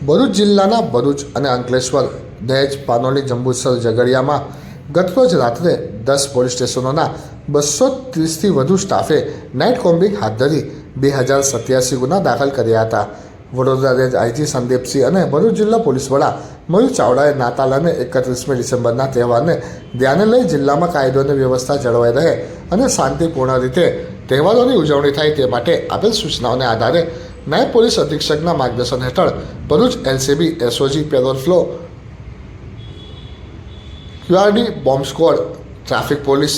ભરૂચ જિલ્લાના ભરૂચ અને અંકલેશ્વર દહેજ પાનોલી જંબુસર ઝઘડિયામાં ગતરોજ રાત્રે દસ પોલીસ સ્ટેશનોના બસો ત્રીસથી વધુ સ્ટાફે નાઇટ કોમ્બિંગ હાથ ધરી બે હજાર સત્યાસી ગુના દાખલ કર્યા હતા. વડોદરા રેન્જ આઈજી સંદીપસિંહ અને ભરૂચ જિલ્લા પોલીસ વડા મયુર ચાવડાએ નાતાલ અને એકત્રીસમી ડિસેમ્બરના તહેવારને ધ્યાને લઈ જિલ્લામાં કાયદો અને વ્યવસ્થા જળવાઈ રહે અને શાંતિપૂર્ણ રીતે તહેવારોની ઉજવણી થાય તે માટે આપેલ સૂચનાઓને આધારે નાયબ પોલીસ અધિક્ષકના માર્ગદર્શન હેઠળ Bharuch LCB SOG parole furlough, QRD bomb squad, traffic police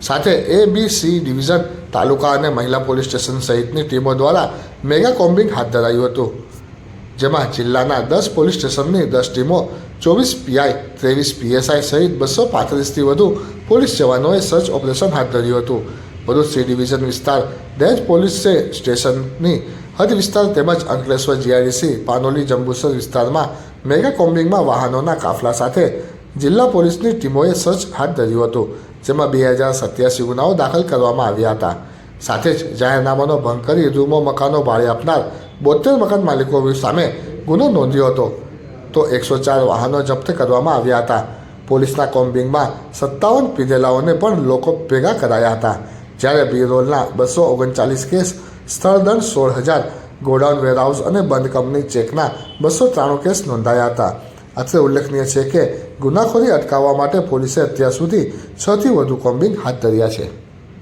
સાથે એ બી સી ડિવિઝન, તાલુકા અને મહિલા પોલીસ સ્ટેશન સહિતની ટીમો દ્વારા મેગા કોમ્બિંગ હાથ ધરાયું હતું, જેમાં જિલ્લાના દસ પોલીસ સ્ટેશનની દસ ટીમો, ચોવીસ પીઆઈ, ત્રેવીસ પીએસઆઈ સહિત બસો પાંત્રીસથી વધુ પોલીસ જવાનોએ સર્ચ ઓપરેશન હાથ ધર્યું હતું. ભરૂચ સી ડિવિઝન વિસ્તાર દહેજ પોલીસ સ્ટેશનની હદ વિસ્તાર તેમજ અંકલેશ્વર જીઆઈડીસી પાનોલી જંબુસર વિસ્તારમાં મેગા કોમ્બિંગમાં વાહનોના કાફલા સાથે જિલ્લા પોલીસની ટીમોએ સર્ચ હાથ ધર્યું હતું, જેમાં બે હજાર સત્યાસી ગુનાઓ દાખલ કરવામાં આવ્યા હતા. સાથે જ જાહેરનામાનો ભંગ કરી રૂમો, મકાનો ભાડે આપનાર બોતેર મકાન માલિકો સામે ગુનો નોંધ્યો હતો. તો એકસો ચાર વાહનો જપ્ત કરવામાં આવ્યા હતા. પોલીસના કોમ્બિંગમાં સત્તાવન પીધેલાઓને પણ લોકો ભેગા કરાયા હતા. જ્યારે બી રોલના બસો ઓગણચાલીસ કેસ સ્થળ દંડ સોળ હજાર. ગોડાઉન વેરહાઉસ અને બંધ કંપની ચેકના બસો ત્રાણું કેસ નોંધાયા હતા. અત્રે ઉલ્લેખનીય છે કે ગુનાખોરી અટકાવવા માટે પોલીસે અત્યાર સુધી છથી વધુ કોમ્બિંગ હાથ ધર્યા છે.